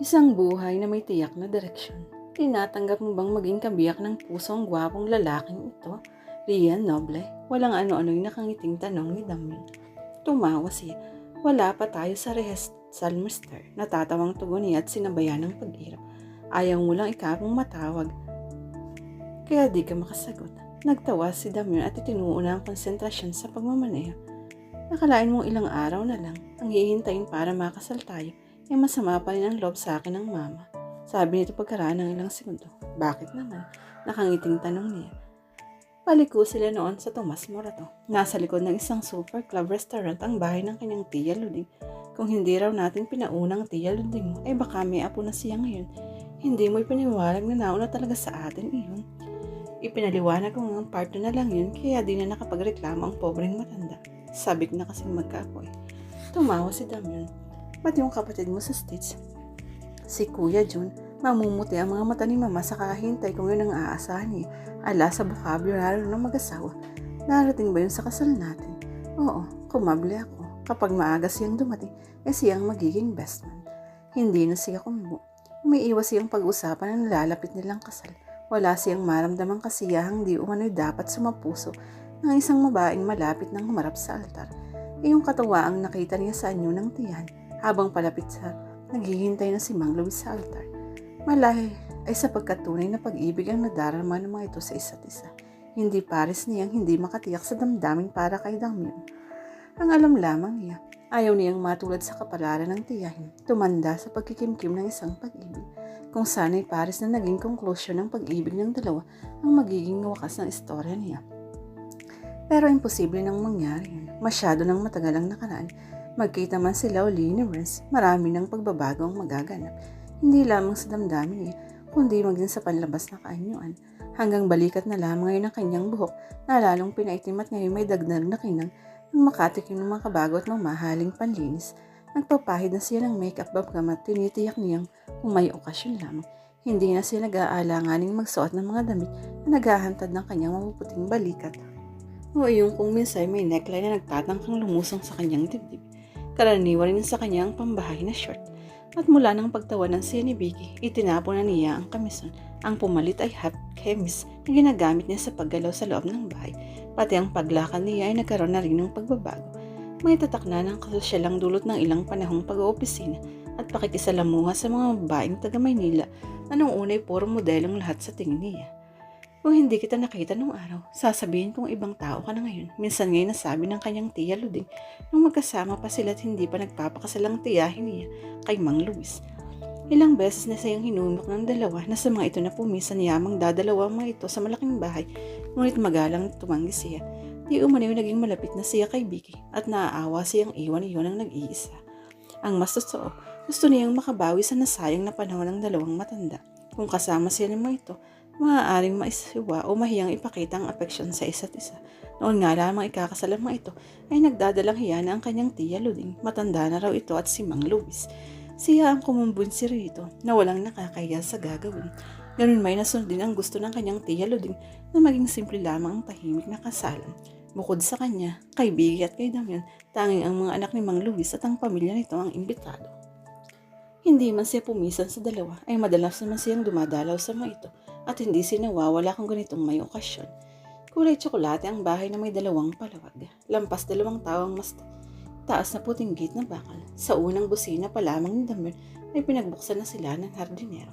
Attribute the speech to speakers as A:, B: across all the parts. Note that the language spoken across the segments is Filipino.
A: Isang buhay na may tiyak na direksyon. Tinatanggap mo bang maging kabiyak ng pusong gwapong lalaking ito? Rian Noble, walang ano-ano'y nakangiting tanong ni Damien. Tumawa siya. Wala pa tayo sa rehearsal, mister. Natatawang tugon niya at sinabayan ng pag-irap. Ayaw mo lang ikapong matawag. Kaya di ka makasagot. Nagtawa si Damien at itinuuna ang konsentrasyon sa pagmamaneho. Nakalain mong ilang araw na lang ang hihintayin para makasal tayo eh masama pa rin ang loob sa akin ng mama. Sabi nito pagkaraan ng ilang segundo. Bakit naman? Nakangiting tanong niya. Paliko sila noon sa Tomas Morato. Nasa likod ng isang super club restaurant ang bahay ng kanyang tiya Luding. Kung hindi raw natin pinaunang tiya Luding mo, ay baka may apo na siya ngayon. Hindi mo ipiniwalag na nauna talaga sa atin iyon. Ipinaliwanag ko ang partner na lang yun kaya di na nakapagreklamo ang pobreng matanda. Sabik na kasing magkaapoy. Tumawa si Damian. Ba't yung kapatid mo sa States? Si Kuya John, mamumuti ang mga mata ni Mama sa kahintay kung yun ang aasahan niya. Ala sa vocabulary ng mag-asawa. Narating ba yun sa kasal natin? Oo, kumable ako. Kapag maaga siyang dumating, eh siyang magiging best man. Hindi na siya kumubo. Umiiwas siyang pag-usapan ng lalapit nilang kasal. Wala siyang maramdamang kasiyahang di umano'y dapat sumapuso ng isang babaeng malapit ng humarap sa altar. Iyong katawa ang nakita niya sa anyo ng tiyan habang palapit sa naghihintay na si Mang Luis sa altar. Malahi ay sa pagkatunay na pag-ibig ang nadarama ng mga ito sa isa't isa. Hindi pares niyang hindi makatiyak sa damdamin para kay Damien. Ang alam lamang niya, ayaw niyang matulad sa kapalaran ng tiyahin, tumanda sa pagkikimkim ng isang pag-ibig. Kung sana'y pares na naging konklusyon ng pag-ibig ng dalawa ang magiging wakas ng istorya niya. Pero imposible nang mangyari yun. Masyado nang matagal ang nakaraan Magkita man sila uli ni marami ng pagbabago ang magaganap. Hindi lamang sa damdamin niya, kundi maging sa panlabas na kaanyuan. Hanggang balikat na lamang ngayon ang kanyang buhok na lalong pinaitim at ngayon may dagdag na kinang nang makatikim ng mga kabago at mamahaling panlinis. Nagpapahid na siya ng makeup bagamat tinitiyak niyang kung may okasyon lamang. Hindi na siya nag-aalanganing magsuot ng mga damit na naghahantad ng kanyang mapuputing balikat. O yung kung minsan may neckline na nagtatangkang lumusong sa kanyang dibdib karaniwan rin sa kanyang pambahay na short. At mula ng pagtawanan siya ni Vicky, itinapon na niya ang kamison. Ang pumalit ay hot chemis na ginagamit niya sa paggalaw sa loob ng bahay. Pati ang paglakad niya ay nagkaroon na rin ng pagbabago. May tatak na ng kasosyalang dulot ng ilang panahong pag-oopisina at pakikisalamuha sa mga babaeng taga Maynila na noong una ay puro modelong lahat sa tingin niya. Kung hindi kita nakita nung araw, sasabihin kong ibang tao ka na ngayon. Minsan ngayon nasabi ng kanyang tiya Luding nung magkasama pa sila at hindi pa nagpapakasalang tiyahin niya kay Mang Luis. Ilang beses na siyang hinunok ng dalawa na sa mga ito na pumisan yamang dadalawa mga ito sa malaking bahay, ngunit magalang tumanggi siya. Di umaniw naging malapit na siya kay Vicky at naaawa siyang iwan iyon ang nag-iisa. Ang mas totoo, gusto niyang makabawi sa nasayang na panahon ng dalawang matanda. Kung kasama siya ng mga ito, maaaring maisiwa o mahiyang ipakita ang apeksyon sa isa't isa. Noon nga lamang ikakasal mga ito ay nagdadalang hiya na ang kanyang tiya Luding. Matanda na raw ito at si Mang Luis. Siya ang kumumbunsi rito na walang nakakaya sa gagawin. Ganun may nasundin ang gusto ng kanyang tiya Luding na maging simple lamang ang tahimik na kasalan. Bukod sa kanya, kay Biggie at kay Damian, tanging ang mga anak ni Mang Luis at ang pamilya nito ang imbitado. Hindi man siya pumisan sa dalawa, ay madalas naman siyang dumadalaw sa mga ito at hindi sinawawala kung ganitong may okasyon. Kulay tsokolate ang bahay na may dalawang palawag. Lampas dalawang tawang mas taas na puting gate na bakal. Sa unang busina pa lamang ni Damir ay pinagbuksan na sila ng hardinero.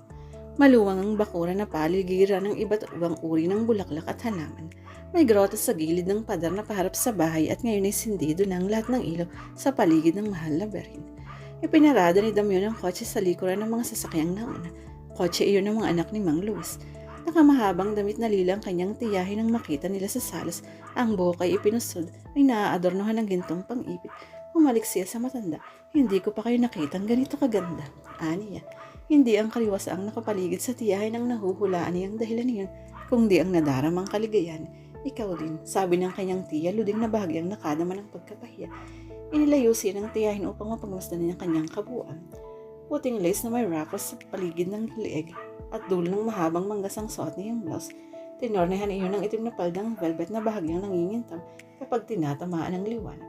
A: Maluwang ang bakura na paligiran ng iba't ibang uri ng bulaklak at halaman. May grotto sa gilid ng padar na paharap sa bahay at ngayon ay sindido ng lahat ng ilaw sa paligid ng mahal na berhin. Ipinarada ni Damion ang kotse sa likuran ng mga sasakyang nauna. Kotse iyon ng mga anak ni Mang Luis. Nakamahabang damit na lilang kanyang tiyahin nang makita nila sa salas. Ang buhok ay ipinusod ay naaadornohan ng gintong pang-ipit. Umalik siya sa matanda. Hindi ko pa kayo nakitang ganito kaganda. Aniya. Hindi ang kaliwas ang nakapaligid sa tiyahin ang nahuhulaan niyang dahilan niyon, kundi ang nadaramang kaligayan. Ikaw din, sabi ng kanyang tiya, luding na bahagyang nakadama ng pagkapahiya. Inilayo siya ng tiyahin upang mapagmasdan niya kanyang kabuuan. Puting lace na may wrappers sa paligid ng lieg at dulo ng mahabang manggasang suot niyang blouse. Tinornehan iyon ng itim na paldang velvet na bahagyang nangingintab kapag tinatamaan ng liwanag.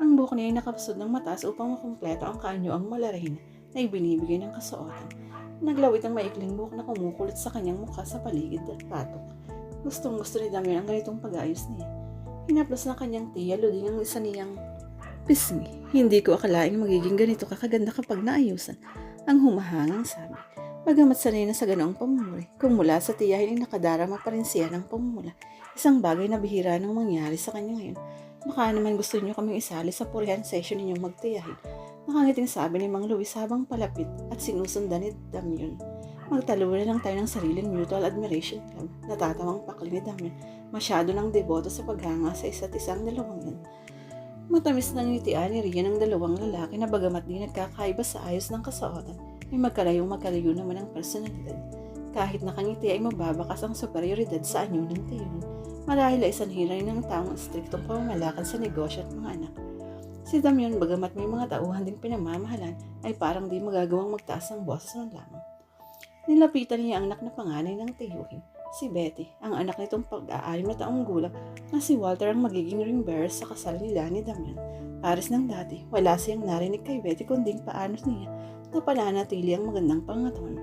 A: Ang buhok niya ay nakapasod ng mataas upang makumpleto ang kanyo ang malarahin. na ibinibigay ng kasuotan. Naglawit ang maikling buhok na kumukulot sa kanyang mukha sa paligid at patok. Gustong gusto ni Damian ang ganitong pag-ayos niya. Hinaplos ng kanyang tiya, luding ang isa niyang pisngi. Hindi ko akalaing magiging ganito kakaganda kapag naayusan. Ang humahangang sabi. Bagamat sanay na sa ganoong pamumuli, kung mula sa tiyahin ay nakadarama pa rin siya ng pamumula. Isang bagay na bihira nang mangyari sa kanya ngayon. Baka naman gusto niyo kaming isali sa purihan session ninyong magtiyahin. Nakangiting sabi ni Mang Luis habang palapit at sinusundan ni Damian. Magtalunan lang tayo ng sariling mutual admiration club. Natatawang pakli ni Damian. Masyado ng deboto sa paghanga sa isa't isang dalawang yan. Matamis ng ngitian ni Rian ng dalawang lalaki na bagamat di nagkakaiba sa ayos ng kasuotan, may magkalayong magkalayo naman ang personalidad. Kahit nakangiti ay mababakas ang superioridad sa anyo ng tiyon. Marahil ay sanhilan ng taong striktong pamamalakad sa negosyo at mga anak. Si Damian, bagamat may mga tauhan din pinamamahalan, ay parang di magagawang magtaas ng boses man lamang. Nilapitan niya ang anak na panganay ng tiyuhin, si Betty, ang anak nitong pag-aalim na taong gulang na si Walter ang magiging ring bearer sa kasal nila ni Damian. Paris ng dati, wala siyang narinig kay Betty kundi paano niya na pananatili ang magandang pangatawan.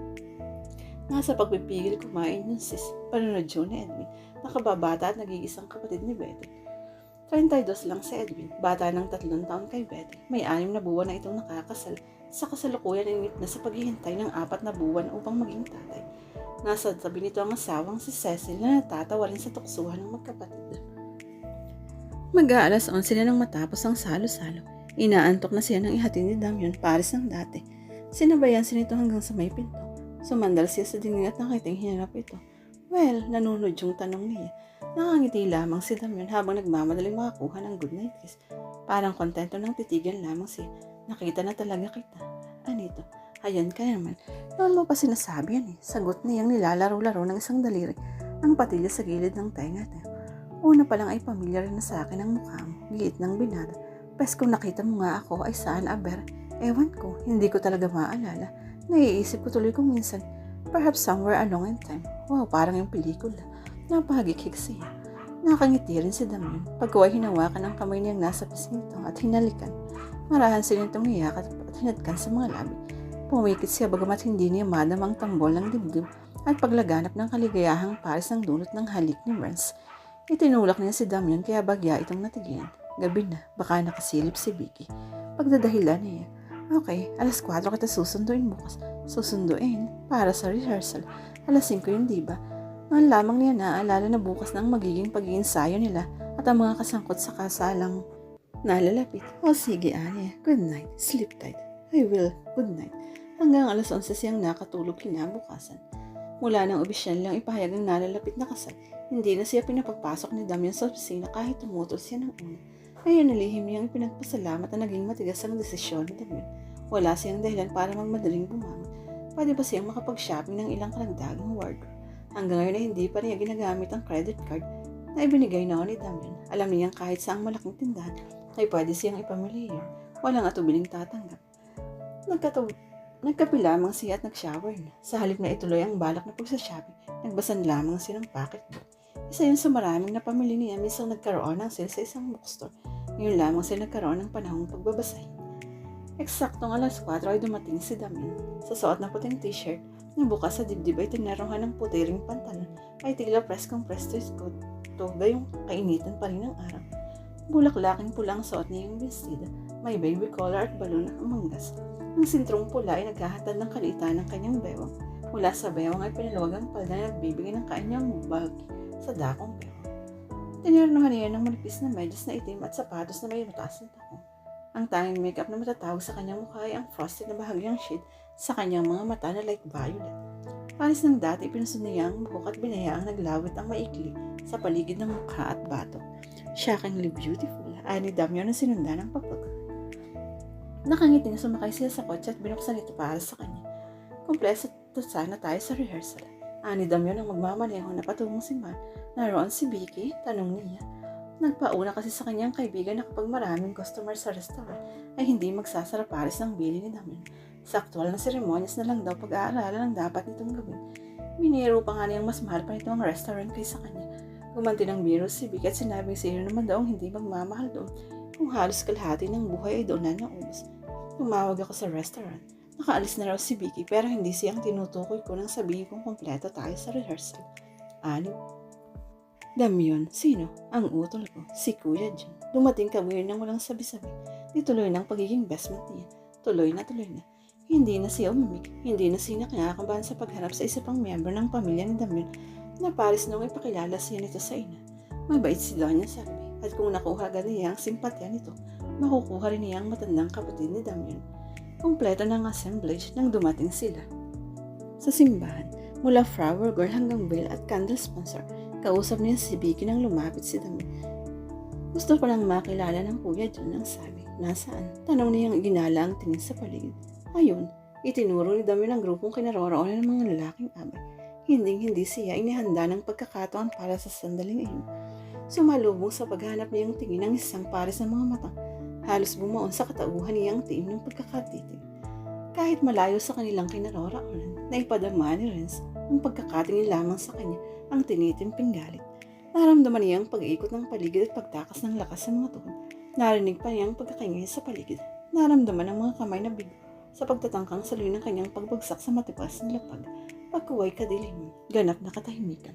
A: Nasa pagpipigil kumain yung sis, panunod Joe ni Edwin, nakababata at nag-iisang kapatid ni Betty. 32 lang si Edwin, bata ng tatlong taon kay Betty. May anim na buwan na itong nakakasal. Sa kasalukuyan init na sa paghihintay ng apat na buwan upang maging tatay. Nasa tabi nito ang asawang si Cecil na natatawa rin sa tuksuhan ng magkapatid. Mag-aalas 11 na nang matapos ang salo-salo. Inaantok na siya ng ihatid ni Damian Paris ng dati. Sinabayan siya nito hanggang sa may pinto. Sumandal siya sa dingin at nakiting hinarap ito. Well, nanunod yung tanong niya. Nakangiti lamang si Damian habang nagmamadaling makakuha ng good night kiss. Parang kontento ng titigan lamang siya. Nakita na talaga kita. Anito, ayan ka naman. Noon mo pa sinasabi yan eh. Sagot niyang nilalaro-laro ng isang daliri ang patilya sa gilid ng tenga. Una pa lang ay pamilyar na sa akin ang mukha mo. Giit ng binata. Pes kung nakita mo nga ako ay saan aber. Ewan ko, hindi ko talaga maalala. Naiisip ko tuloy kung minsan. Perhaps somewhere along in time. Wow, parang yung pelikula. Napahagikik siya. Nakangiti rin si Damian. Pagkuha hinawakan ang kamay niyang nasa pisngi nito at hinalikan. Marahan siya nitong hiyakat at hinatkan sa mga labi. Pumikit siya bagamat hindi niya madam ang tambol ng dibdib at paglaganap ng kaligayahang pares ng dulot ng halik ni Burns. Itinulak niya si Damian kaya bagya itong natigilan. Gabi na, baka nakasilip si Vicky. Pagdadahilan niya, okay, alas 4 kita susunduin bukas. Susunduin para sa rehearsal. Alas 5 yun, di ba? Noon lamang niya naaalala na bukas na ang magiging pag-iinsayo nila at ang mga kasangkot sa kasalang nalalapit. O sige, Anya. Good night. Sleep tight. I will. Good night. Hanggang alas 11 siyang nakatulog kinabukasan. Mula nang opisyal lang ipahayag ang nalalapit na kasal, hindi na siya pinapagpasok ni Damian sa opisina kahit tumutol siya ng una. Ngayon nalihim niyang pinagpasalamat na naging matigas ang desisyon ni Damian. Wala siyang dahilan para magmadaling bumangon. Pwede ba siyang makapag-shopping ng ilang karagdagang wardrobe? Hanggang ngayon ay hindi pa niya ginagamit ang credit card na ibinigay noon ni Damian. Alam niyang kahit sa ang malaking tindahan ay pwede siyang ipamili yun. Walang atubiling tatanggap. Nagkataw Nagkape lamang siya at nag-shower na. Sa halip na ituloy ang balak na pagsa-shopping, nagbasan lamang siya ng pocketbook. Isa yun sa maraming napamili niya misang nagkaroon ng sale sa isang bookstore. Ngayon lamang siya nagkaroon ng panahong pagbabasahin. Eksaktong alas 4 ay dumating si Damian. Sa suot na puting t-shirt, na bukas sa dibdib ay tinaruhan ng putiring pantalon ay tila press compressed to his coat. To gayong kainitan pa rin ng araw. Bulaklaking pula ang suot niya yung vestida. May baby collar at balon ang manggas. Ang sintrong pula ay naghahatad ng kalitan ng kanyang bewang. Mula sa bewang ay pinaluwag ang palda na nagbibigay ng kanyang bulky sa dakong bewang. Tinirnuhan niya ng manipis na medyas na itim at sapatos na may mataas na takong. Ang tanging makeup na matatawag sa kanyang mukha ay ang frosted na bahagyang shade sa kanyang mga mata na light violet. Paris ng dati, pinusod niya ang buhok at binayaang naglawit ang maikli sa paligid ng mukha at batok. Shockingly beautiful, ani Damian na sinundan ng papag. Nakangiti na sumakay siya sa kotse at binuksan ito para sa kanya. Kompleto sana tayo sa rehearsal. Ani Damian ang magmamaneho na patungong simbahan. Naroon si Vicky, tanong niya. Nagpauna kasi sa kanyang kaibigan na kapag maraming customer sa restaurant ay hindi magsasara pares ng bili ni Damian. Sa aktual na seremonyas na lang daw pag-aaralan ang dapat nitong gawin. Biniro pa nga niyang mas mahal pa nito ang restaurant kaysa kanya. Gumanti ng biro si Vicky at sinabing sino naman daw hindi magmamahal doon kung halos kalahati ng buhay ay doon na naubos. Tumawag ako sa restaurant. Nakaalis na raw si Vicky pero hindi siyang tinutukoy ko nang sabihin kong kompleto tayo sa rehearsal. Ano? Damyon, sino? Ang utol ko, si Kuya John. Dumating kami nang walang sabi-sabi. Di tuloy ng pagiging best mate niya. Tuloy na tuloy na. Hindi na siya umimik, hindi na siya kinakabahan sa pagharap sa isa pang miyembro ng pamilya ni Damyon na paris nung ipakilala siya nito sa ina. Mabait si Doña Salve at kung nakuha agad niya ang simpatya nito, makukuha rin niya ang matandang kapatid ni Damyon. Kompleto ng assemblage nang dumating sila. Sa simbahan, mula flower girl hanggang bell at candle sponsor, kausap niya si Vicky nang lumapit si Damyon. Gusto ko lang makilala ng kuya John ang sabi. Nasaan? Tanong niyang ginala ang tingin sa paligid. Ayun, itinuro ni Dami ng grupong kinaroroonan ng mga lalaking abay. Hinding-hindi siya inihanda ng pagkakataon para sa sandaling iyon. Sumalubong sa paghanap niyang tingin ng isang pares ng mga mata. Halos bumuon sa katauhan niyang tiim ng pagkakatitig. Kahit malayo sa kanilang kinaroroonan, naipadama ni Renz ang pagkakatingin lamang sa kanya ang tinitimping galit. Naramdaman niya ang pag-ikot ng paligid at pagtakas ng lakas sa mga tuhod. Narinig pa niya ang pagkakingay sa paligid. Naramdaman ang mga kamay na bigo sa pagtatangkang saluhin ng kanyang pagbagsak sa matipas na lapag. Pagkuway kadilim, ganap na katahimikan.